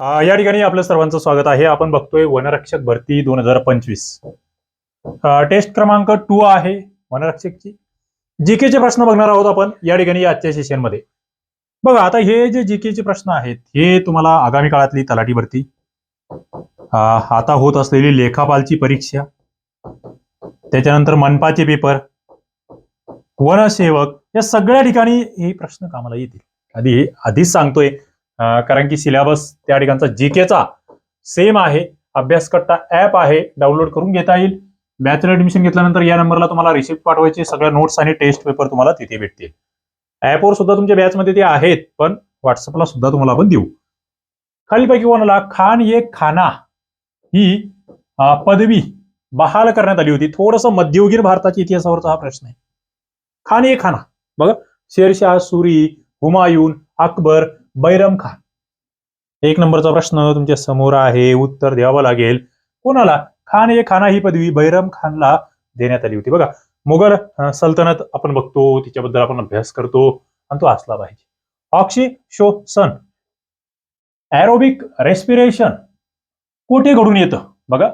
या ठिकाणी आपलं सर्वांचं स्वागत आहे. आपण बघतोय वनरक्षक भरती दोन हजार पंचवीस. टेस्ट क्रमांक टू आहे वनरक्षकची. जीके चे प्रश्न बघणार आहोत आपण या ठिकाणी आजच्या सेशनमध्ये बघा आता हे जे जीके चे प्रश्न आहेत हे तुम्हाला आगामी काळातली तलाठी भरती. आता होत असलेली लेखापालची परीक्षा. त्याच्यानंतर मनपाचे पेपर वनसेवक. या सगळ्या ठिकाणी हे प्रश्न कामाला येतील. आधी आधीच सांगतोय कारण की सिलेबस त्या ठिकाणचा जीकेचा सेम आहे. अभ्यासकट्टा ऍप आहे. डाउनलोड करून घेता येईल. बॅचलर ऍडमिशन घेतल्यानंतर या नंबरला तुम्हाला रिसिप्ट पाठवायचे. सगळ्या नोट्स आणि टेस्ट पेपर तुम्हाला तिथे भेटतील. ऍपवर सुद्धा तुमच्या बॅचमध्ये ते आहेत पण व्हॉट्सअपला सुद्धा तुम्हाला आपण देऊ. खालीपैकी कोणाला खान ये खाना ही पदवी बहाल करण्यात आली होती. थोडस मध्ययुगीन भारताच्या इतिहासावरचा हा प्रश्न आहे. खान ये खाना. बघा. शेरशाह सुरी हुमायून अकबर बैरम खान. एक नंबरचा प्रश्न तुमच्यासमोर आहे. उत्तर द्यावं लागेल. कोणाला? खान ए खाना ही पदवी बैरम खानला देण्यात आली होती. बघा मुघल सल्तनत आपण बघतो तिच्याबद्दल आपण अभ्यास करतो आणि तो असला पाहिजे. ऑक्सी शोसन ॲरोबिक रेस्पिरेशन कुठे घडून येतं? बघा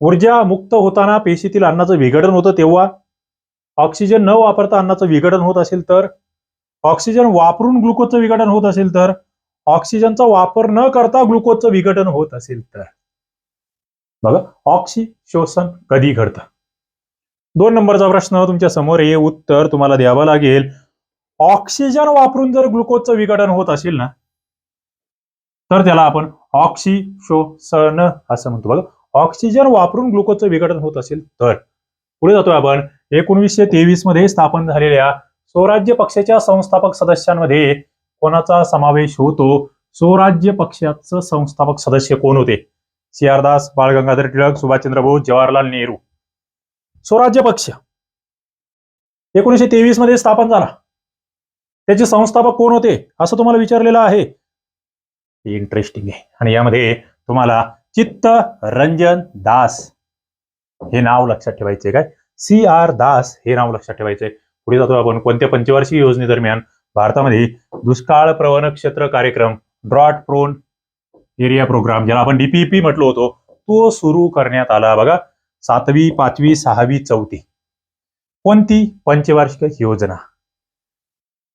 ऊर्जा मुक्त होताना पेशीतील अन्नाचं विघटन होतं तेव्हा. ऑक्सिजन न वापरता अन्नाचं विघटन होत असेल तर? ऑक्सिजन वापरून ग्लुकोजचं विघटन होत असेल तर ऑक्सिजनचा वापर न करता ग्लुकोजचं विघटन होत असेल तर. बघा ऑक्सी शोषण कधी घडतं? दोन नंबरचा प्रश्न तुमच्यासमोर हे उत्तर तुम्हाला द्यावं लागेल. ऑक्सिजन वापरून जर ग्लुकोजचं विघटन होत असेल ना तर त्याला आपण ऑक्सी शोषण असं म्हणतो. बघा ऑक्सिजन वापरून ग्लुकोजचं विघटन होत असेल तर. पुढे जातोय आपण. एकोणीसशे तेवीसमध्ये स्थापन झालेल्या स्वराज्य पक्षाच्या संस्थापक सदस्यांमध्ये कोणाचा समावेश होतो? स्वराज्य पक्षाचं संस्थापक सदस्य कोण होते? C R Das Bal Gangadhar Tilak Subhashchandra Bose Jawaharlal Nehru. स्वराज्य पक्ष. एकोणीसशे तेवीसमध्ये स्थापन झाला. त्याचे संस्थापक कोण होते? असं तुम्हाला विचारलेलं आहे. इंटरेस्टिंग आहे. आणि यामध्ये तुम्हाला चित्त रंजन दास हे नाव लक्षात ठेवायचे काय? सी आर दास हे नाव लक्षात ठेवायचे पुढे जातो आपण कोणत्या पंचवार्षिक योजनेदरम्यान भारतामध्ये दुष्काळ प्रवण क्षेत्र कार्यक्रम ड्रॉट प्रोन एरिया प्रोग्राम ज्याला आपण डीपीपी म्हटलो होतो तो सुरू करण्यात आला. बघा सातवी पाचवी सहावी चौथी. कोणती पंचवार्षिक योजना?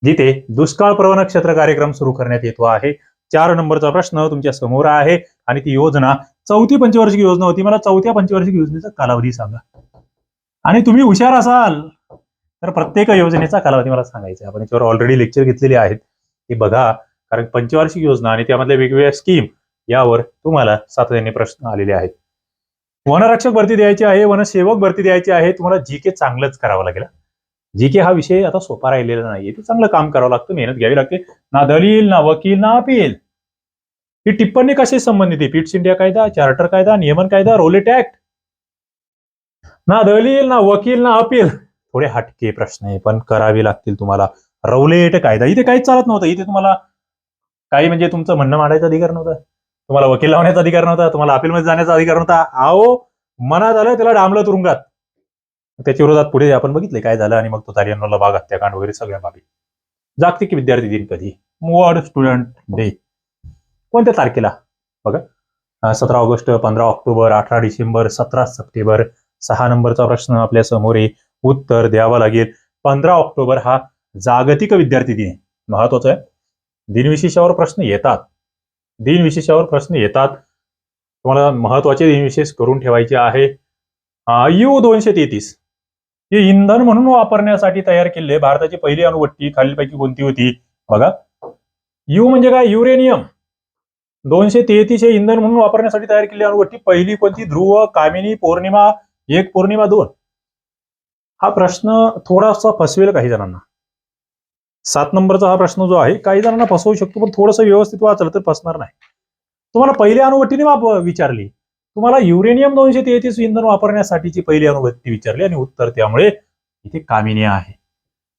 जिथे दुष्काळ प्रवण क्षेत्र कार्यक्रम सुरू करण्यात येतो आहे. चार नंबरचा प्रश्न तुमच्यासमोर आहे आणि ती योजना चौथी पंचवार्षिक योजना होती. मला चौथ्या पंचवार्षिक योजनेचा कालावधी सांगा. आणि तुम्ही हुशार असाल. तर प्रत्येक योजनेचा कालावधी मला सांगायचा आहे. आपण याच्यावर ऑलरेडी लेक्चर घेतलेले आहेत. ते बघा कारण पंचवार्षिक योजना आणि त्यामधल्या वेगवेगळ्या स्कीम यावर तुम्हाला सातत्याने प्रश्न आलेले आहेत. वनरक्षक भरती द्यायची आहे वनसेवक भरती द्यायची आहे तुम्हाला जी के चांगलंच करावं लागेल. जी के हा विषय आता सोपा राहिलेला नाहीये. ते चांगलं काम करावं लागतं मेहनत घ्यावी लागते. ना दलील ना वकील ना अपील. ही टिप्पणी कशी संबंधित आहे? पिट्स इंडिया कायदा चार्टर कायदा नियमन कायदा रोलेट ऍक्ट ना दलील ना वकील ना अपील. थोडे हटके प्रश्न आहे पण करावे लागतील तुम्हाला. रौलेट कायदा. इथे काहीच चालत नव्हतं. इथे तुम्हाला काही म्हणजे तुमचं म्हणणं मांडायचा अधिकार नव्हता. तुम्हाला वकील लावण्याचा अधिकार नव्हता. तुम्हाला अपीलमध्ये जाण्याचा अधिकार नव्हता. आओ मनात आलं त्याला डांबलं तुरुंगात. त्याच्या विरोधात पुढे आपण बघितले काय झालं आणि मग तो तारियानोला बाग हत्याकांड वगैरे सगळ्या बाबी जागतिक विद्यार्थी दिन कधी? World student day. कोणत्या तारखेला? बघा. सतरा ऑगस्ट पंधरा ऑक्टोबर अठरा डिसेंबर सतरा सप्टेंबर. सहा नंबरचा प्रश्न आपल्यासमोर आहे. उत्तर द्यावं लागेल. पंधरा ऑक्टोबर हा जागतिक विद्यार्थी दिन आहे. आहे. दिनविशेषावर प्रश्न येतात. दिनविशेषावर प्रश्न येतात. तुम्हाला महत्त्वाचे दिनविशेष करून ठेवायचे आहे. यू दोनशे तेहतीस. हे इंधन म्हणून वापरण्यासाठी तयार केले भारताची पहिली अणुभट्टी खालीलपैकी कोणती होती? बघा. यू म्हणजे काय? युरेनियम. दोनशे तेहतीस हे इंधन म्हणून वापरण्यासाठी तयार केलेली अणुभट्टी पहिली कोणती? ध्रुव कामिनी पौर्णिमा एक पौर्णिमा दोन. हा प्रश्न थोडासा फसवेल काही जणांना. सात नंबरचा हा प्रश्न जो आहे काही जणांना फसवू शकतो पण थोडंसं व्यवस्थित वाचलं तर फसणार नाही. तुम्हाला पहिल्या अणुभट्टीने वाप विचारली. तुम्हाला युरेनियम दोनशे तेहतीस इंधन वापरण्यासाठीची पहिली अणुभट्टी विचारली आणि उत्तर त्यामुळे इथे कामिनी आहे.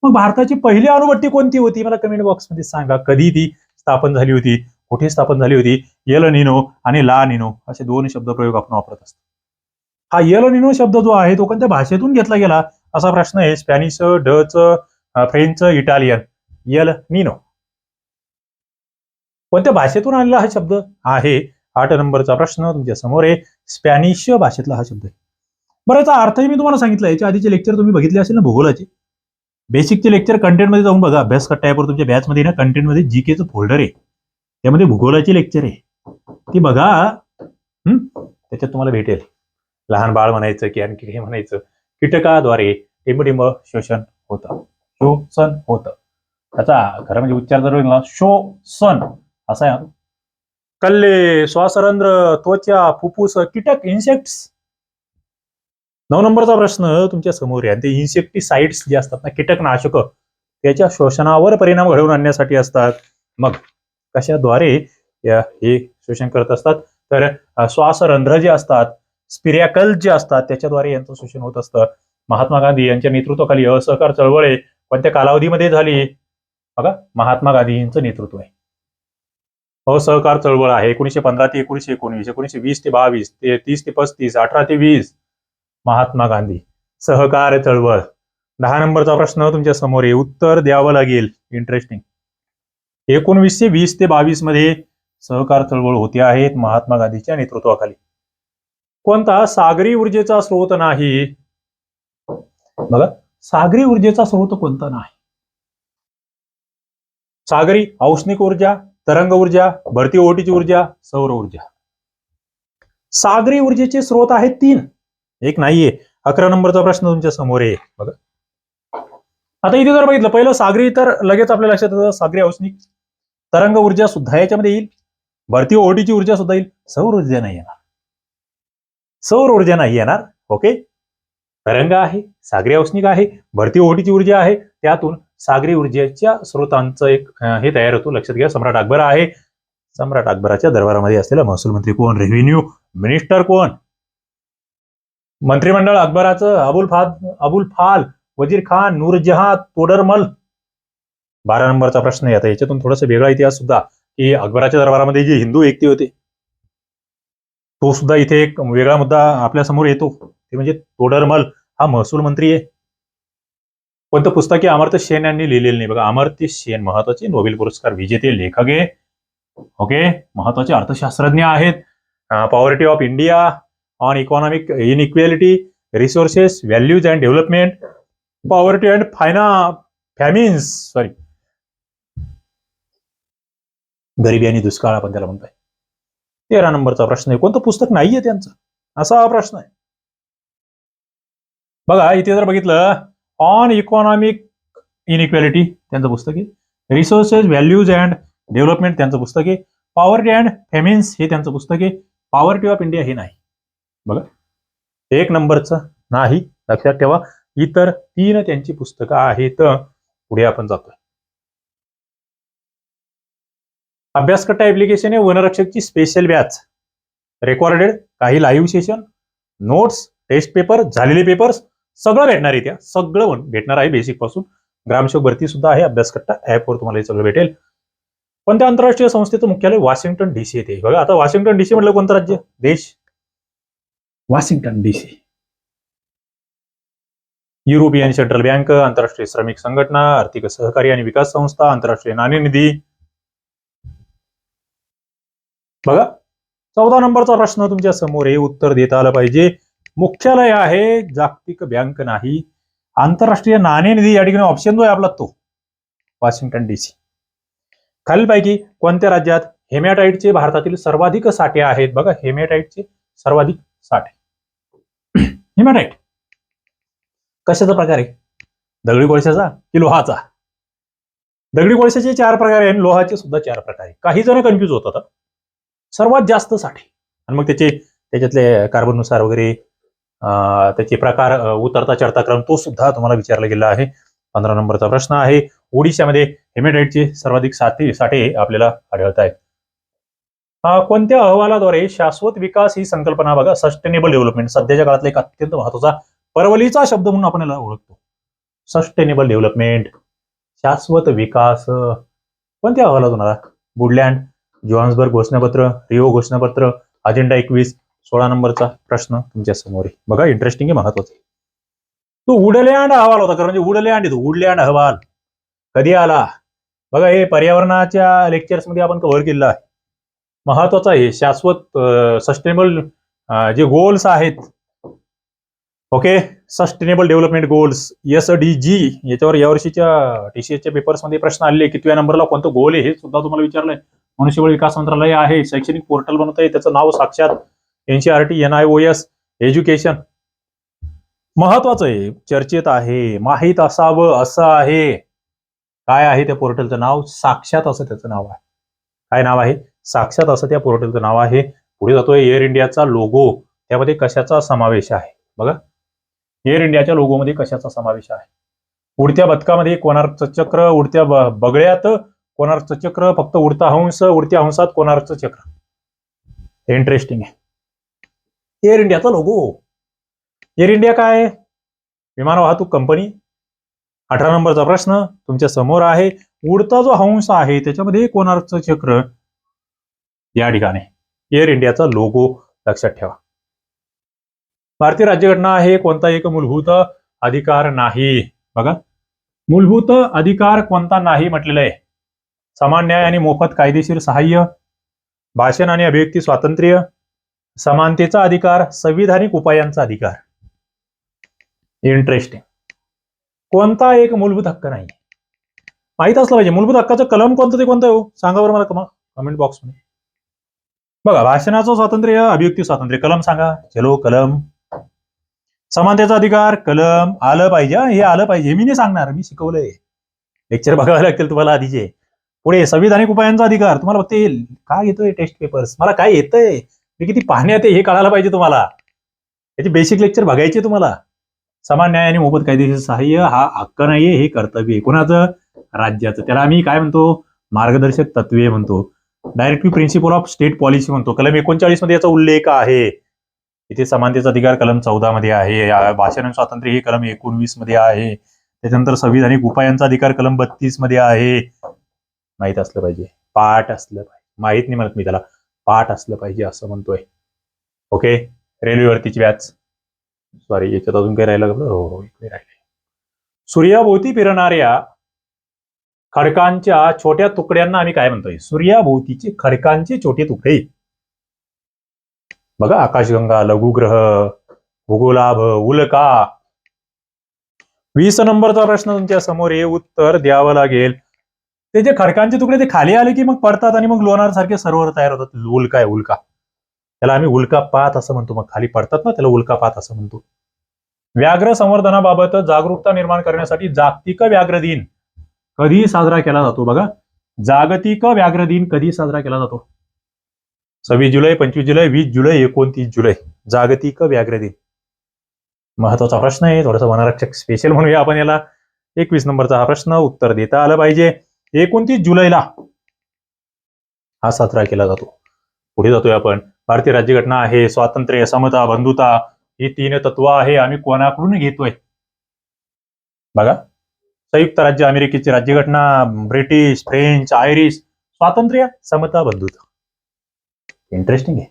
मग भारताची पहिली अणुभट्टी कोणती होती? मला कमेंट बॉक्समध्ये सांगा. कधी ती स्थापन झाली होती? कुठे स्थापन झाली होती? यल निनो आणि ला निनो असे दोन शब्द प्रयोग आपण वापरत असतो. हा यल निनो शब्द जो आहे तो कोणत्या भाषेतून घेतला गेला? असा प्रश्न आहे. Spanish Dutch French Italian El Nino कोणत्या भाषेतून आलेला हा शब्द आहे? आठ नंबरचा प्रश्न तुमच्यासमोर आहे. स्पॅनिश भाषेतला हा शब्द आहे. बरं याचा अर्थही मी तुम्हाला सांगितलं. याच्या आधीचे लेक्चर तुम्ही बघितले असेल ना भूगोलाचे? बेसिकचे लेक्चर कंटेंटमध्ये जाऊन बघा. अभ्यास कट्टा तुमच्या बॅचमध्ये ना कंटेंटमध्ये जी केचं फोल्डर आहे. त्यामध्ये भूगोलाचे लेक्चर आहे. ती बघा. त्याच्यात तुम्हाला भेटेल. लहान बाळ म्हणायचं की आणखी हे म्हणायचं. कीटकाद्वारे टिंबटिंब शोषण होतं. शोषण होतं. त्याचा खरं म्हणजे उच्चार जर ना शोषण असा आहे कल्ले श्वासरंध्र त्वचा फुफ्फुस कीटक इन्सेक्ट्स. नऊ नंबरचा प्रश्न तुमच्यासमोर आहे. आणि ते इन्सेक्टिसाइड्स जे असतात ना कीटकनाशक त्याच्या शोषणावर परिणाम घडवून आणण्यासाठी असतात. मग कशाद्वारे हे शोषण करत असतात? तर श्वासरंध्र जे असतात स्पिरॅकल जे असतात त्याच्याद्वारे यांचं शोषण होत असतं. महात्मा गांधी यांच्या नेतृत्वाखाली असहकार चळवळ आहे. कोणत्या कालावधीमध्ये झाली. बघा महात्मा गांधी यांचं नेतृत्व आहे. असहकार चळवळ आहे. एकोणीशे पंधरा ते एकोणीशे एकोणीस एकोणीशे वीस ते बावीस ते तीस ते पस्तीस अठरा ते वीस. महात्मा गांधी सहकार चळवळ. दहा नंबरचा प्रश्न तुमच्यासमोर आहे. उत्तर द्यावं लागेल. इंटरेस्टिंग एकोणवीसशे वीस ते बावीसमध्ये सहकार चळवळ होते आहेत महात्मा गांधीच्या नेतृत्वाखाली. कोणता? सागरी ऊर्जेचा स्रोत नाही. बघा सागरी ऊर्जेचा स्रोत कोणता नाही? सागरी औष्णिक ऊर्जा तरंग ऊर्जा भरती ओटीची ऊर्जा सौर ऊर्जा. सागरी ऊर्जेचे स्रोत आहेत तीन. एक नाहीये. अकरा नंबरचा प्रश्न तुमच्यासमोर आहे. बघा. आता इथे जर बघितलं पहिलं सागरी तर लगेच आपल्या लक्षात येतं सागरी औष्णिक तरंग ऊर्जा सुद्धा याच्यामध्ये येईल. भरती ओटीची ऊर्जा सुद्धा येईल. सौर ऊर्जा नाही येणार. सौर ऊर्जा नाही येणार ओके तरंग आहे सागरी औष्णिक आहे भरती ओटीची ऊर्जा आहे त्यातून सागरी ऊर्जेच्या स्रोतांचं एक हे तयार होतो. लक्षात घ्या सम्राट अकबर आहे. सम्राट अकबराच्या दरबारामध्ये असलेला महसूल मंत्री कोण? रेव्हेन्यू मिनिस्टर कोण? मंत्रिमंडळ अकबराचं अबुल फाद अबुल फाल वजीर खान नूरजहां तोडरमल. बारा नंबरचा प्रश्न आहे. आता याच्यातून थोडासा वेगळा इतिहास सुद्धा की अकबराच्या दरबारामध्ये जे हिंदू व्यक्ती होते तो सुद्धा इथे एक वेगळा मुद्दा आपल्यासमोर येतो. ते म्हणजे तोडरमल हा महसूल मंत्री आहे. कोणतं पुस्तके आहे? अमर्त्य सेन यांनी लिहिलेलं नाही. बघा अमर्त्य सेन महत्त्वाचे नोबेल पुरस्कार विजेते लेखक आहे. ओके? महत्त्वाचे अर्थशास्त्रज्ञ आहेत. Poverty of India on economic inequality resources values and development poverty and फायना famines sorry गरिबी आणि दुष्काळ आपण त्याला म्हणतोय. तेरा नंबरचा प्रश्न आहे. कोणतं पुस्तक नाहीये त्यांचं? असा हा प्रश्न आहे. बघा इथे जर बघितलं ऑन इकॉनॉमिक इनइक्वॅलिटी त्यांचं पुस्तक आहे. रिसोर्सेस व्हॅल्यूज अँड डेव्हलपमेंट त्यांचं पुस्तक आहे. पॉवर्टी अँड फेमिन्स हे त्यांचं पुस्तक आहे. पॉवर्टी ऑफ इंडिया हे नाही. बघा. एक नंबरचं नाही. लक्षात ठेवा. इतर तीन त्यांची पुस्तकं आहेत. पुढे आपण जातोय. अभ्यासकट्टा ऍप्लिकेशन आहे वनरक्षकची स्पेशल बॅच रेकॉर्डेड काही live session notes test paper झालेले पेपर्स सगळं भेटणार आहे त्या सगळं भेटणार आहे बेसिकपासून. ग्रामसेवक भरती सुद्धा आहे अभ्यासकट्टा ऍपवर तुम्हाला हे सगळं भेटेल. पण त्या आंतरराष्ट्रीय संस्थेचं मुख्यालय वॉशिंग्टन डीसी येते बघा आता वॉशिंग्टन डीसी म्हटलं कोणतं राज्य? देश. Washington DC European central bank आंतरराष्ट्रीय श्रमिक संघटना आर्थिक सहकारी आणि विकास संस्था आंतरराष्ट्रीय नाणेनिधी बघा चौदा नंबरचा प्रश्न तुमच्यासमोर हे उत्तर देता आलं पाहिजे. मुख्यालय आहे जागतिक बँक नाही. आंतरराष्ट्रीय नाणेनिधी या ठिकाणी ऑप्शन जो आहे आपला तो वॉशिंग्टन डीसी खालीलपैकी कोणत्या राज्यात हेमॅटाईटचे भारतातील सर्वाधिक साठे आहेत? बघा हेमॅटाईटचे सर्वाधिक साठे. हेमॅटाईट कशाचा प्रकार आहे? दगडी कोळशाचा? की लोहाचा? दगडी कोळशाचे चार प्रकार आहे आणि लोहाचे सुद्धा चार प्रकार आहे काही जण कन्फ्युज होतात सर्वात जास्त साठे. आणि मग त्याचे त्याच्यातले कार्बननुसार वगैरे त्याचे प्रकार उतरता चढता क्रम तो सुद्धा तुम्हाला विचारला गेला आहे. पंधरा नंबरचा प्रश्न आहे ओडिशामध्ये हेमेटाईटचे सर्वाधिक साठे साठे आपल्याला आढळत आहेत. कोणत्या अहवालाद्वारे शाश्वत विकास ही संकल्पना बघा सस्टेनेबल डेव्हलपमेंट सध्याच्या काळातला एक अत्यंत महत्त्वाचा परवलीचा शब्द म्हणून आपण याला ओळखतो. सस्टेनेबल डेव्हलपमेंट शाश्वत विकास. कोणत्या अहवालात होणार? बुडलँड जोहान्सबर्ग घोषणापत्र रिओ घोषणापत्र अजेंडा एकवीस सोळा नंबरचा प्रश्न तुमच्यासमोर आहे. बघा इंटरेस्टिंग आहे महत्वाचं आहे. तो वुडलँड अहवाल होता कारण म्हणजे वुडलँड येतो वुडलँड अहवाल. कधी आला? बघा हे पर्यावरणाच्या लेक्चर्समध्ये आपण कव्हर केलेला आहे. महत्वाचं आहे शाश्वत सस्टेनेबल जे गोल्स आहेत okay sustainable development goals S D G याच्यावर यावर्षीच्या टीसीएसच्या पेपर्समध्ये प्रश्न आलेले कितव्या नंबरला कोणतं गोल आहे हे सुद्धा तुम्हाला विचारलंय. मनुष्यबळ विकास मंत्रालय आहे शैक्षणिक पोर्टल बनवत आहे त्याचं नाव साक्षात NCERT N I O S education. महत्वाचं आहे चर्चेत आहे माहीत असावं असं आहे. काय आहे त्या पोर्टलचं नाव? साक्षात असं त्याचं नाव आहे. काय नाव आहे? साक्षात असं त्या पोर्टलचं नाव आहे. पुढे जातोय एअर इंडियाचा लोगो. त्यामध्ये कशाचा समावेश आहे? बघा. एअर इंडियाच्या लोगोमध्ये कशाचा समावेश आहे? उडत्या बदकामध्ये कोणार्कचं चक्र? उडत्या बगळ्यात कोणार्कचं चक्र फक्त उडता हंस उडत्या हंसात कोणार्कचं चक्र. इंटरेस्टिंग आहे. एअर इंडियाचा लोगो एअर इंडिया काय? आहे? विमान वाहतूक कंपनी अठरा नंबरचा प्रश्न तुमच्यासमोर आहे. उडता जो हंस आहे त्याच्यामध्ये कोणार्कचं चक्र? या ठिकाणी. एअर इंडियाचा लोगो लक्षात ठेवा. भारतीय राज्यघटना आहे कोणता एक मूलभूत अधिकार नाही. बघा. मूलभूत अधिकार कोणता नाही म्हटलेलं आहे. समान न्याय आणि मोफत कायदेशीर सहाय्य भाषण आणि अभिव्यक्ती स्वातंत्र्य समानतेचा अधिकार संविधानिक उपायांचा अधिकार. इंटरेस्टिंग कोणता एक मूलभूत हक्क नाही? माहीत असलं पाहिजे. मूलभूत हक्काचं कलम कोणतं ते कोणतं हो? सांगा बरं मला कमा कमेंट बॉक्समध्ये बघा भाषणाचं स्वातंत्र्य अभिव्यक्ती स्वातंत्र्य. कलम सांगा. चलो कलम. समानतेचा अधिकार कलम. आलं पाहिजे हे. आलं पाहिजे. मी नाही सांगणार. मी शिकवलंय. लेक्चर बघावं लागतील तुम्हाला आधीचे. पुढे संविधानिक उपायांचा अधिकार. तुम्हाला फक्त येईल काय येतोय टेस्ट पेपर्स मला काय येतंय? मी किती पाहण्यात हे कळायला पाहिजे तुम्हाला. याची बेसिक लेक्चर बघायचे तुम्हाला. समान न्याय आणि मोफत कायदेशीर सहाय्य हा हक्क नाहीये हे कर्तव्य आहे. कोणाचं? राज्याचं. त्याला आम्ही काय म्हणतो? मार्गदर्शक तत्वे म्हणतो. Directive principle of state policy म्हणतो. कलम एकोणचाळीसमध्ये याचा उल्लेख आहे. इथे समानतेचा अधिकार कलम चौदा मध्ये आहे. भाषण स्वातंत्र्य हे कलम एकोणवीसमध्ये आहे. त्याच्यानंतर संविधानिक उपायांचा अधिकार कलम बत्तीसमध्ये आहे. माहीत असलं पाहिजे. पाठ असलं पाहिजे. माहीत नाही म्हणत मी त्याला. पाठ असलं पाहिजे असं म्हणतोय. ओके रेल्वेवरतीची व्याज. सॉरी याच्यात अजून काही राहिलं का हो हो इकडे राहिले. सूर्याभोवती फिरणाऱ्या खडकांच्या छोट्या तुकड्यांना आम्ही काय म्हणतोय? सूर्याभोवतीचे खडकांचे छोटे तुकडे. बघा आकाशगंगा लघुग्रह भूगोलाभ उल्का. वीस नंबरचा प्रश्न तुमच्यासमोर हे उत्तर द्यावं लागेल. ते जे खडकांचे तुकडे ते खाली आले की मग पडतात आणि मग लोणार सारखे सरोवर तयार होतात. उल्का आहे उल्का. त्याला आम्ही उल्कापात असं म्हणतो. मग खाली पडतात ना त्याला उल्कापात असं म्हणतो. व्याघ्र संवर्धनाबाबत जागरूकता निर्माण करण्यासाठी जागतिक व्याघ्र दिन कधी साजरा केला जातो बघा? जागतिक व्याघ्र दिन कधी साजरा केला जातो? सव्वीस जुलै पंचवीस जुलै वीस जुलै एकोणतीस जुलै. जागतिक व्याघ्र दिन. महत्त्वाचा प्रश्न आहे. थोडासा वनरक्षक स्पेशल म्हणूया आपण याला. एकवीस नंबरचा हा प्रश्न. उत्तर देता आलं पाहिजे. एकोणतीस जुलैला हा साजरा केला जातो. पुढे जातोय आपण. भारतीय राज्यघटना आहे स्वातंत्र्य समता बंधुता ही तीन तत्व आहे आम्ही कोणाकडून घेतोय? बघा. संयुक्त राज्य अमेरिकेची राज्यघटना ब्रिटिश फ्रेंच आयरिश स्वातंत्र्य समता बंधुता. इंटरेस्टिंग आहे.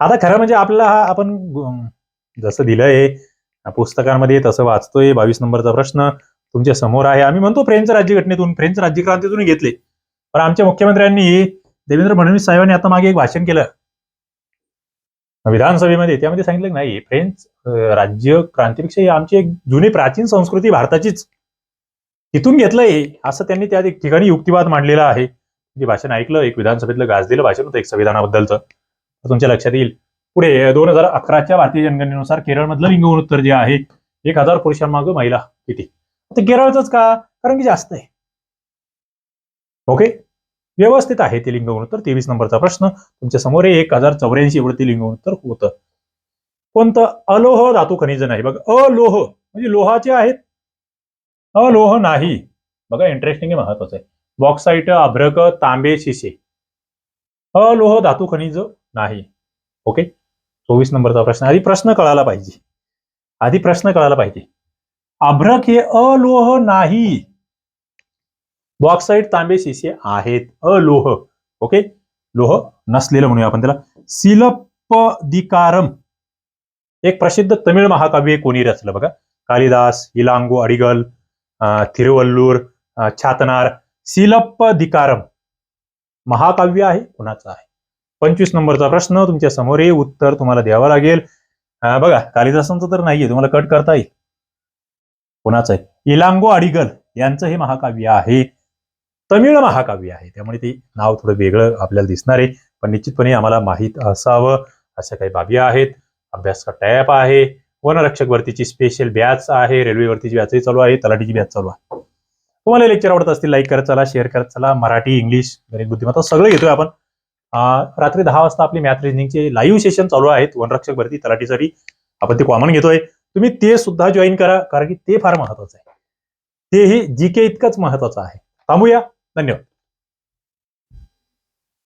आता खरं म्हणजे आपल्याला हा आपण जसं दिलंय पुस्तकांमध्ये तसं वाचतोय बावीस नंबरचा प्रश्न तुमच्यासमोर आहे. आम्ही म्हणतो फ्रेंच राज्यघटनेतून फ्रेंच राज्यक्रांतीतून घेतले. पण आमच्या मुख्यमंत्र्यांनी देवेंद्र फडणवीस साहेबांनी आता मागे एक भाषण केलं. विधानसभेमध्ये त्यामध्ये सांगितलं की नाही फ्रेंच राज्य क्रांतीपेक्षा आमची एक जुनी प्राचीन संस्कृती भारताचीच. तिथून घेतलंय असं त्यांनी त्या ठिकाणी युक्तिवाद मांडलेला आहे. जे भाषण ऐकलं एक विधानसभेतलं गाजलेलं भाषण होतं एक संविधानाबद्दलचं. तुमच्या लक्षात येईल. पुढे दोन हजार अकराच्या भारतीय जनगणनेनुसार केरळमधलं लिंगगुणोत्तर जे आहे एक हजार पुरुषांमागं महिला किती? ते केरळच का? कारण की जास्त आहे. ओके व्यवस्थित आहे ते लिंग गुणोत्तर तेवीस नंबरचा प्रश्न. तुमच्यासमोर एक हजार चौऱ्याऐंशी एवढं ते लिंग गुणोत्तर होतं. कोणतं? अलोह धातू खनिज नाही. बघा अलोह. म्हणजे लोहाचे आहेत. अलोह नाही. बघा इंटरेस्टिंग आहे महत्वाचं आहे. बॉक्साईट अभ्रक तांबे शिसे. अलोह धातू खनिज नाही. ओके चोवीस नंबरचा प्रश्न. आधी प्रश्न कळायला पाहिजे. आधी प्रश्न कळायला पाहिजे. अभ्रक हे अलोह नाही. बॉक्साईट तांबे शिसे आहेत. अलोह. ओके? लोह नसलेलं म्हणूया आपण त्याला. सिलपदिकारम एक प्रसिद्ध तमिळ महाकाव्य कोणी रचलं बघा? कालिदास इलांगो अडिगल थिरुवल्लूर छातनार. सिलपदिकारम महाकाव्य आहे कोणाचं आहे? पंचवीस नंबरचा प्रश्न तुमच्यासमोर हे उत्तर तुम्हाला द्यावं लागेल. बघा कालिदासांचं तर नाहीये. तुम्हाला कट करता येईल. कोणाचं आहे? इलांगो अडिगल यांचं हे महाकाव्य आहे. तमिळ महाकाव्य आहे. त्यामुळे ते नाव थोडं वेगळं आपल्याला दिसणार आहे. पण निश्चितपणे आम्हाला माहीत असावं अशा काही बाबी आहेत. अभ्यास टॅप आहे. वनरक्षक भरतीची स्पेशल बॅच आहे. रेल्वे भरतीची बॅचही चालू आहे. तलाठीची बॅच चालू आहे. तुम्हाला लेक्चर आवडत असतील लाईक करत चला शेअर करत चला. मराठी इंग्लिश गणित बुद्धिमत्ता सगळं घेतोय आपण. रात्री दहा वाजता आपली मॅथ रिजनिंगचे लाईव्ह सेशन चालू आहेत. वनरक्षक भरती तलाठीसाठी आपण ते कॉमन घेतोय. तुम्ही ते सुद्धा जॉईन करा कारण की ते फार महत्वाचं आहे. तेही जी के इतकंच महत्वाचं आहे. थांबूया. धन्यवाद.